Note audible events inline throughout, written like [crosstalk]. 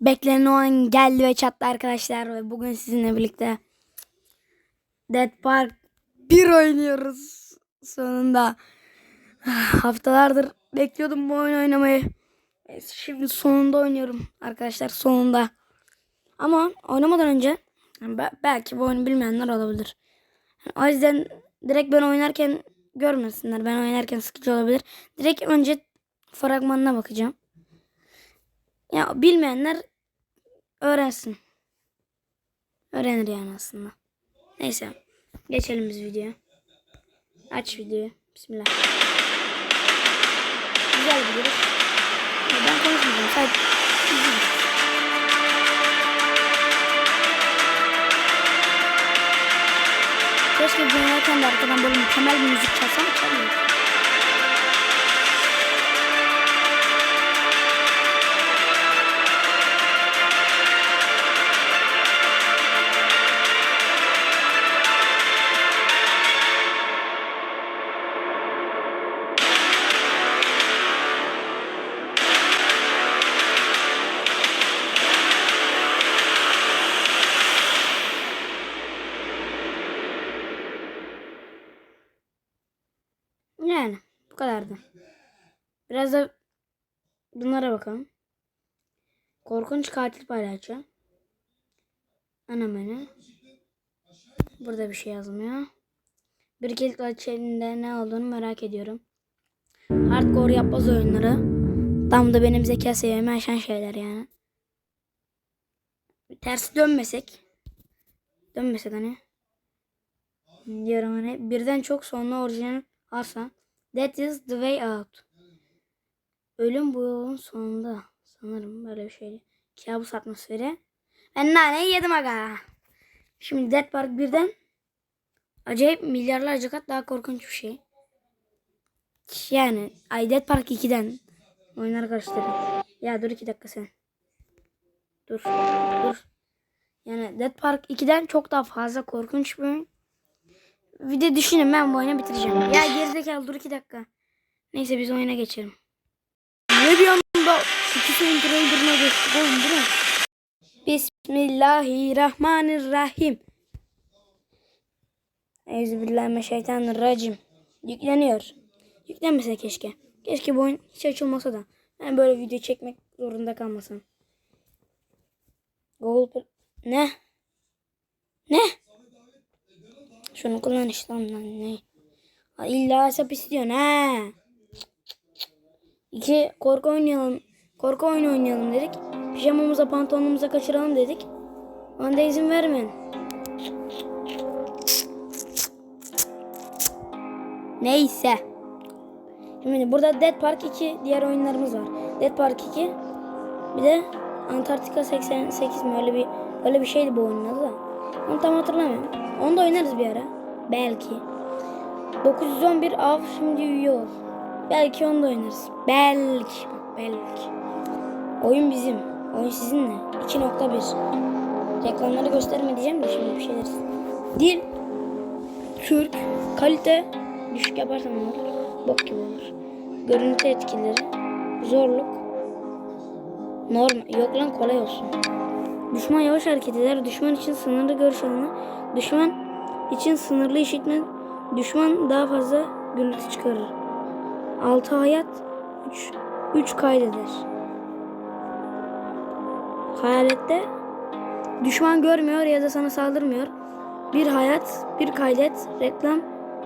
Beklenen o an geldi ve çattı arkadaşlar ve bugün sizinle birlikte Dead Park 1 oynuyoruz sonunda. Haftalardır bekliyordum bu oyunu oynamayı. Şimdi sonunda oynuyorum arkadaşlar sonunda. Ama oynamadan önce be- belki bu oyunu bilmeyenler olabilir. O yüzden direkt ben oynarken görmesinler. Ben oynarken sıkıcı olabilir. Direkt önce fragmanına bakacağım. Ya bilmeyenler öğrensin. Öğrenir yani aslında. Neyse. Geçelim biz videoya. Aç videoyu. Bismillah. Güzel bir giriş. Ben konuşmayacağım. Sadece. Keşke oynarken de arkadan böyle mükemmel bir müzik çalsam çalmıyor. Biraz da bunlara bakalım. Korkunç katil palyaço. Ana menü. Burada bir şey yazmıyor. Bir kilit içinde ne olduğunu merak ediyorum. Hardcore yapboz oyunları. Tam da benim zeka seviyemi aşan şeyler yani. Ters dönmesek. Dönmesek hani. Diyorum hani birden çok sonra orijinal alsa. That is the way out. Ölüm bu yolun sonunda. Sanırım böyle bir şeydi. Kabus atmosferi. Ben naneyi yedim aga. Şimdi Dead Park 1'den acayip milyarlarca kat daha korkunç bir şey. Yani ay Dead Park 2'den oyunları karıştırdım. Ya dur iki dakika sen. Dur. Dur. Yani Dead Park 2'den çok daha fazla korkunç bir oyun. Bir de düşünün ben bu oyunu bitireceğim. Ya gerizekalı dur iki dakika. Neyse biz oyuna geçelim. Ne bir anda iki senin trailerına geçtik oğlum değil mi? Bismillahirrahmanirrahim. Euzubillahimineşşeytanirracim. Yükleniyor. Yüklenmese keşke. Keşke bu oyun hiç açılmasa da. Ben böyle video çekmek zorunda kalmasam. Google Ne? Ne? Şunu kullan işte lan ne? İlla hesap istiyorsun ha. İki korku oynayalım. Korku oyunu oynayalım dedik. Pijamamıza pantolonumuza kaçıralım dedik. Ona da izin vermeyin. Neyse. Şimdi burada Dead Park 2 diğer oyunlarımız var. Dead Park 2 bir de Antarktika 88 mi öyle bir öyle bir şeydi bu oyunun adı da. Onu tam hatırlamıyorum. Onu da oynarız bir ara. Belki. 911 av şimdi üye. Belki onu da oynarız. Belki. Belki. Oyun bizim. Oyun sizinle. 2.1. Reklamları gösterme diyeceğim de şimdi bir şeyler. Dil. Türk. Kalite. Düşük yaparsam olur? Bok gibi olur. Görüntü etkileri. Zorluk. Normal. Yok lan kolay olsun. Düşman yavaş hareket eder. Düşman için sınırlı görüş alanı. Düşman için sınırlı işitme. Düşman daha fazla gürültü çıkarır. 6 hayat 3 3 kaydeder. Hayalette düşman görmüyor ya da sana saldırmıyor. Bir hayat, bir kaydet, reklam,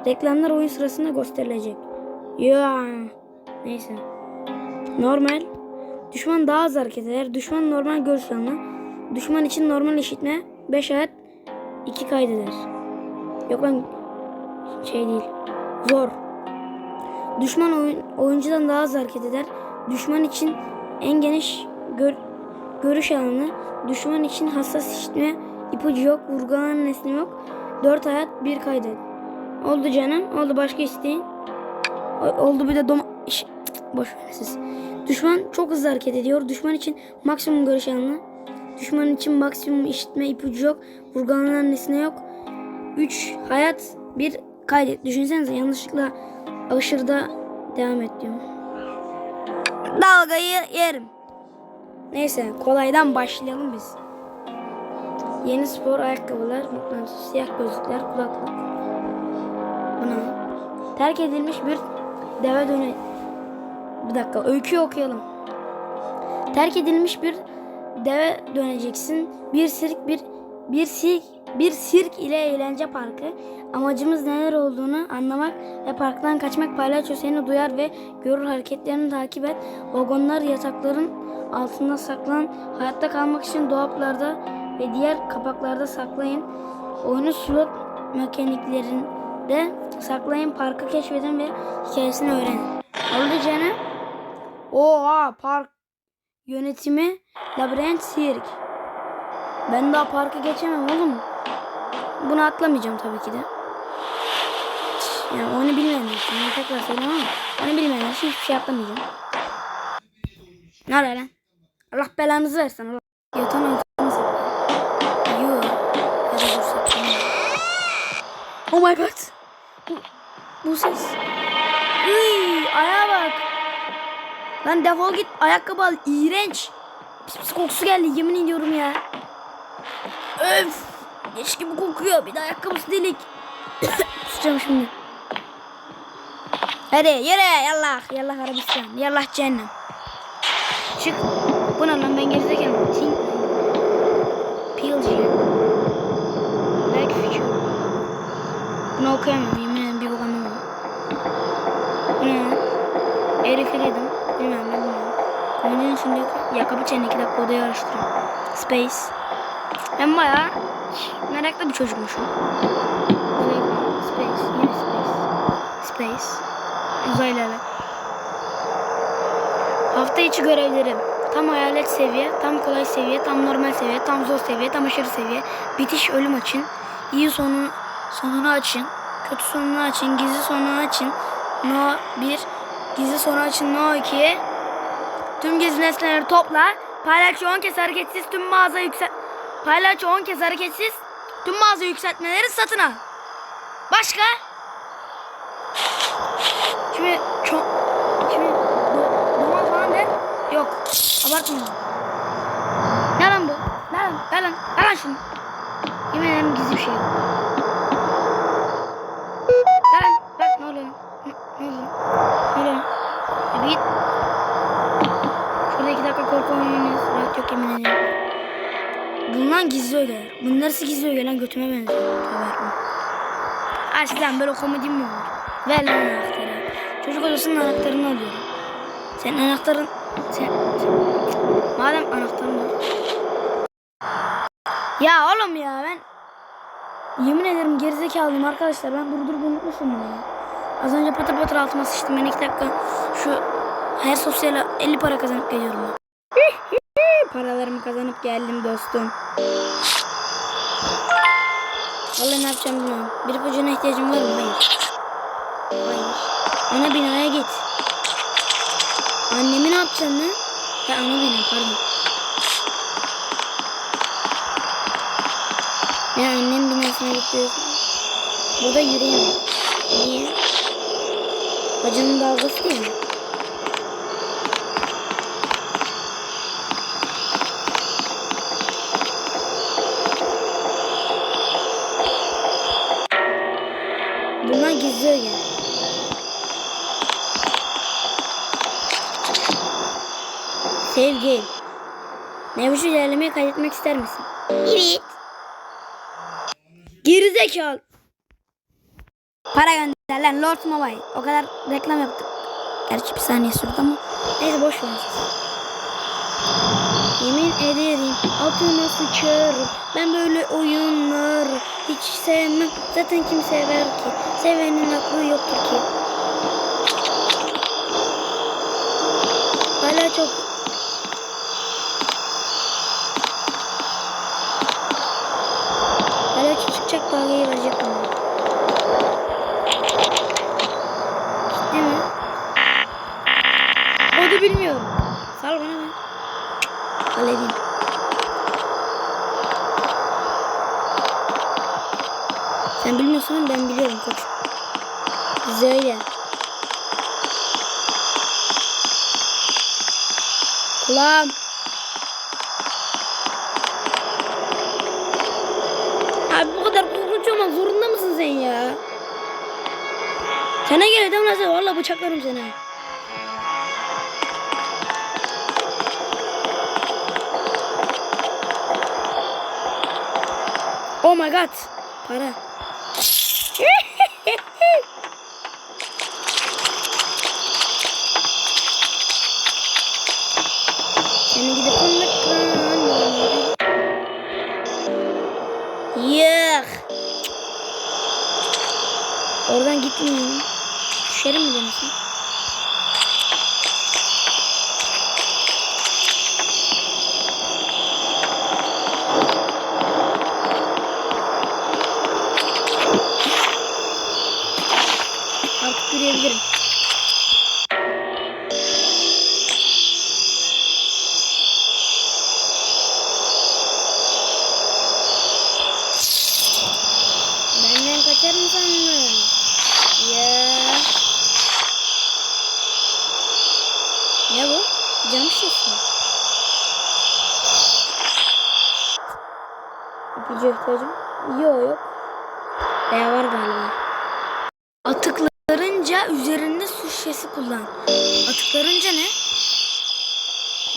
reklamlar oyun sırasında gösterilecek. Ya neyse. Normal. Düşman daha az hareket eder. Düşman normal görüş alanı. Düşman için normal işitme 5 hayat 2 kaydeder. Yok lan şey değil. Zor. Düşman oyun, oyuncudan daha az hareket eder. Düşman için en geniş gör, görüş alanı. Düşman için hassas işitme ipucu yok. Vurgulanan nesne yok. 4 hayat 1 kaydet. Oldu canım. Oldu başka isteğin. Oldu bir de. İş, cık, boş ver siz. Düşman çok hızlı hareket ediyor. Düşman için maksimum görüş alanı. Düşman için maksimum işitme ipucu yok. Vurgulanan nesne yok. 3 hayat 1 kaydet. Düşünsenize yanlışlıkla aşırıda devam et diyorum. Dalgayı yerim. Neyse kolaydan başlayalım biz. Yeni spor ayakkabılar, mıknatıs, siyah gözlükler, kulaklık. Bu ne? Terk edilmiş bir deve döne... Bir dakika öyküyü okuyalım. Terk edilmiş bir deve döneceksin. Bir sirk bir bir sirk bir sirk ile eğlence parkı. Amacımız neler olduğunu anlamak ve parktan kaçmak. Palyaço seni duyar ve görür hareketlerini takip et. Vagonlar yatakların altında saklan. Hayatta kalmak için dolaplarda ve diğer kapaklarda saklayın. Oyunu slot mekaniklerinde saklayın. Parkı keşfedin ve hikayesini öğrenin. Oldu canım. Oha park yönetimi labirent sirk. Ben daha parkı geçemem oğlum. Bunu atlamayacağım tabii ki de. Yani onu bilmeyenler için ben tekrar söylüyorum ama onu bilmeyenler için hiçbir şey atlamayacağım. Ne oluyor lan? Allah belanızı versin. Allah. Yatan altını sakla. Oh my god. Bu, bu ses. Uy, ayağa bak. Lan defol git ayakkabı al. İğrenç. Pis pis kokusu geldi yemin ediyorum ya. Öf. Leş gibi kokuyor. Bir de ayakkabısı delik. [coughs] Sıçacağım şimdi. Hadi yürü yallah. Yallah Arabistan. Yallah cehennem. Çık. Bu ne lan ben gerizekalı. Think. PLG. Back future. Bunu okuyamıyorum. Yemin ederim bir anlamadım. Bu ne lan? Air Freedom. Bilmem ne bilmem. Komedinin içinde Yakabı Çen'in 2 dakika odayı araştırıyorum. Space. Ben bayağı meraklı bir çocukmuşum. Space. Yine Space. Space. Uzaylarla. Hafta içi görevlerim. Tam hayalet seviye, tam kolay seviye, tam normal seviye, tam zor seviye, tam aşırı seviye. Bitiş ölüm açın. İyi sonunu, sonunu açın. Kötü sonunu açın. Gizli sonunu açın. No 1. Gizli sonu açın. No 2. Tüm gizli nesneleri topla. Palyaço 10 kez hareketsiz tüm mağaza yüksel... Palyaço 10 kez hareketsiz tüm mağaza yükseltmeleri satın al. Başka? Şimdi çok... Şimdi do, domal falan der. Yok. Abartmıyorum. Ne lan bu? Ne lan? Ver lan. Ver lan şunu. Yemin ederim gizli bir şey lan. Ver. Ne oluyor? Ne, ne oluyor? Ne oluyor? Ya iki dakika korku oynuyoruz. Rahat yok yemin ederim. Bundan gizli ögeler. Bunlar nasıl gizli ögeler götüme benziyor. Aç lan böyle komedi mi olur? Ver lan anahtarı. Çocuk odasının anahtarını alıyorum. Senin anahtarın... Sen, sen... Madem anahtarın var. Ya oğlum ya ben... Yemin ederim gerizekalıyım arkadaşlar. Ben durdurup unutmuşum ya. Az önce patır patır altıma sıçtım. Ben iki dakika şu her sosyal 50 para kazanıp geliyorum. [laughs] Paralarımı kazanıp geldim dostum. Vallahi ne yapacağım bilmiyorum. Bir ipucuna ihtiyacım var mı? Hayır. Hayır. Ana binaya git. Annemi ne yapacaksın lan? Ya ana bina pardon. Ben annem binasına gidiyorsun. Burada yürüyemem. Niye? Bacının dalgası değil mi? Sevgi. Mevcut ilerlemeyi kaydetmek ister misin? Evet. Gerizekalı. Para gönder lan Lord Mobile. O kadar reklam yaptık. Gerçi bir saniye sürdü ama. Neyse boş ver. Yemin ederim altıma sıçarım. Ben böyle oyunlar hiç sevmem. Zaten kim sever ki? Sevenin aklı yoktur ki. Hala çok Hala çıkacak dalgayı verecek bana. Ciddi mi? O da bilmiyorum. Sal bana ben. Halledeyim. Sen bilmiyorsun ama ben biliyorum koç. Zöyle. Kulağım. Sen ya. Sana gel Edem Lazer. Valla bıçaklarım seni. Oh my god. Para. Gitmeyeyim. Düşerim mi denesin? İpucu ihtiyacım? Yok yok. Veya var galiba. Atıklarınca üzerinde su şişesi kullan. Atıklarınca ne?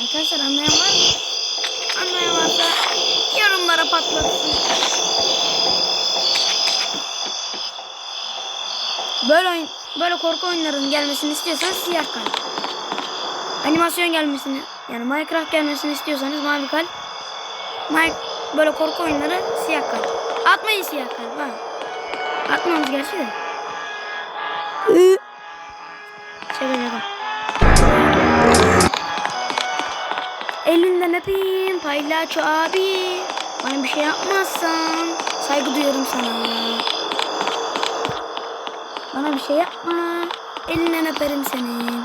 Arkadaşlar anlayan var mı? Anlayan varsa yorumlara patlatsın. Böyle oyun, böyle korku oyunlarının gelmesini istiyorsanız siyah kalp. Animasyon gelmesini, yani Minecraft gelmesini istiyorsanız mavi kalp. Mike, böyle korku oyunları siyah kalp. Atmayın siyah kalp ha. Atmamız gerçi de. Şaka şaka. Elinden öpeyim paylaço abi. Bana bir şey yapmazsan saygı duyuyorum sana. Bana bir şey yapma. Elinden öperim senin.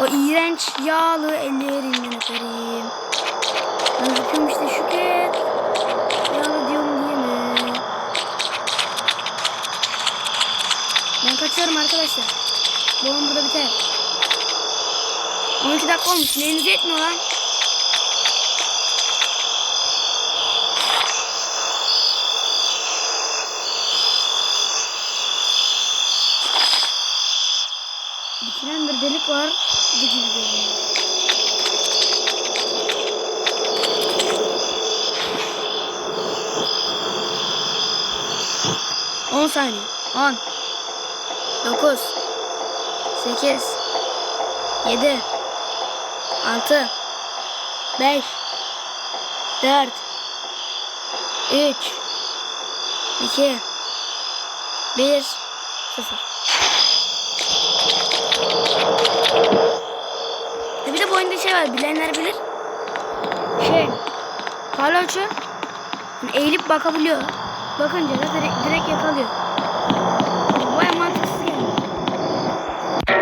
O iğrenç yağlı ellerinden öperim. Ben öpüyorum işte Şükret. Yağlı diyorum diye mi? Ben kaçıyorum arkadaşlar. Bu oyun burada biter. 12 dakika olmuş. Neyinize yetmiyor lan? Dikilen bir delik var. Dikili görünüyor. On saniye. On. Dokuz. Sekiz. Yedi. Altı. Beş. Dört. Üç. iki, Bir. Sıfır. E bir de bu oyunda şey var bilenler bilir. Şey palyaço hani eğilip bakabiliyor. Bakınca da direkt, direkt yakalıyor. Baya mantıksız yani.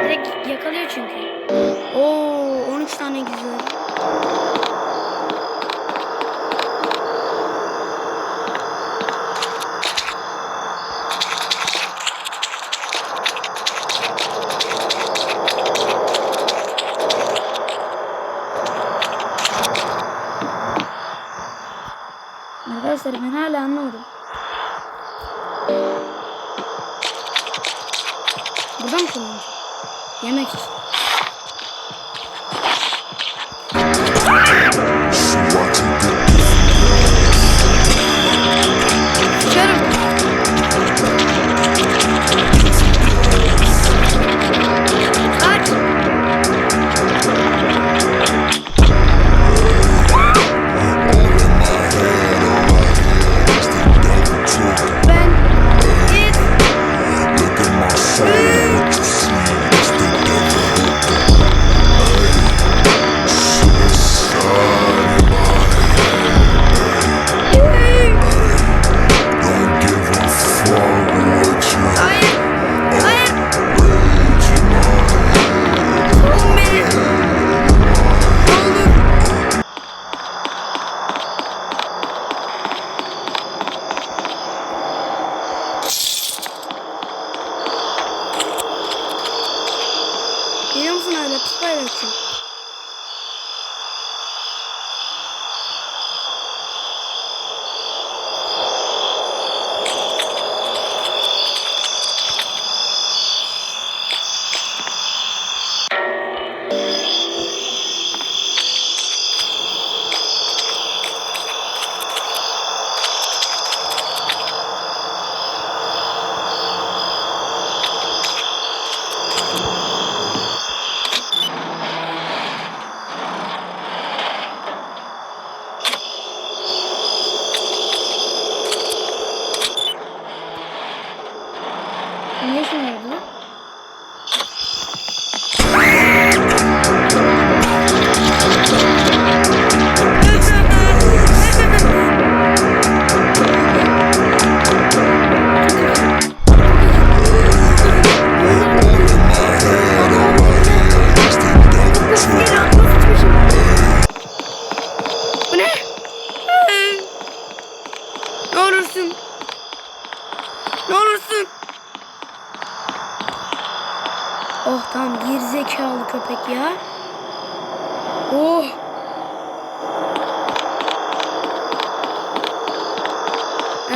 Direkt yakalıyor çünkü. Oo 13 tane gidiyor. Arkadaşlar ben hala anlamadım. Kullanacağım? Yemek için.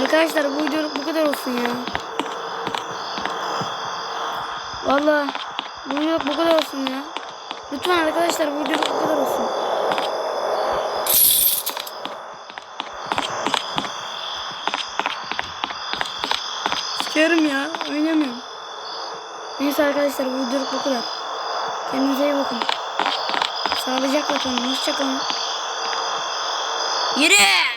Arkadaşlar bu video bu kadar olsun ya. Vallahi bu video bu kadar olsun ya. Lütfen arkadaşlar bu video bu kadar olsun. Sikerim ya. Oynamıyorum. Neyse arkadaşlar bu video bu kadar. Kendinize iyi bakın. Sağlıcakla kalın. Hoşçakalın. Yürü.